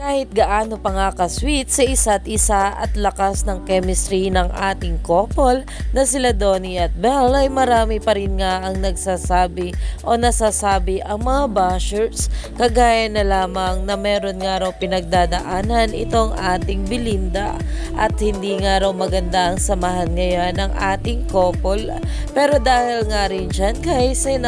Kahit gaano pa nga ka-sweet sa isa't isa at lakas ng chemistry ng ating couple na sila Donnie at Belle ay marami pa rin nga ang nagsasabi o nasasabi ang mga bashers. Kagaya na lamang na meron nga raw pinagdadaanan itong ating Belinda. At hindi nga raw maganda ang samahan ngayon ng ating couple. Pero dahil nga rin dyan guys ay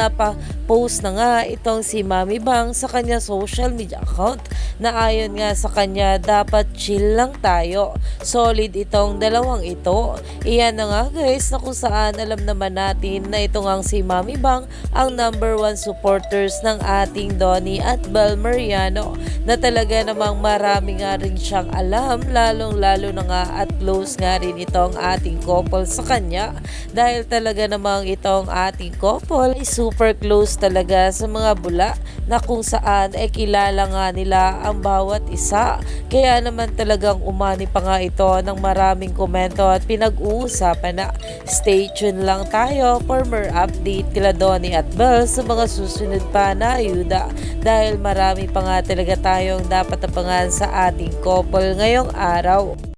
napa-post na nga itong si Mami Bang sa kanya social media account na ayon nga sa kanya dapat chill lang tayo. Solid itong dalawang ito. Iyan na nga guys na kung saan alam naman natin na ito nga si Mami Bang ang number one supporters ng ating Donnie at Bel Mariano na talaga namang marami nga rin siyang alam lalong lalo na nga at close nga rin itong ating couple sa kanya dahil talaga namang itong ating couple ay super close talaga sa mga bula na kung saan ay kilala nga nila ang bawat isa. Kaya naman talagang umani pa nga ito ng maraming komento at pinag-uusapan na stay tuned lang tayo for more update kila Donnie at Belle sa mga susunod pa na ayuda dahil marami pa nga talaga tayong dapat abangan sa ating couple ngayong araw.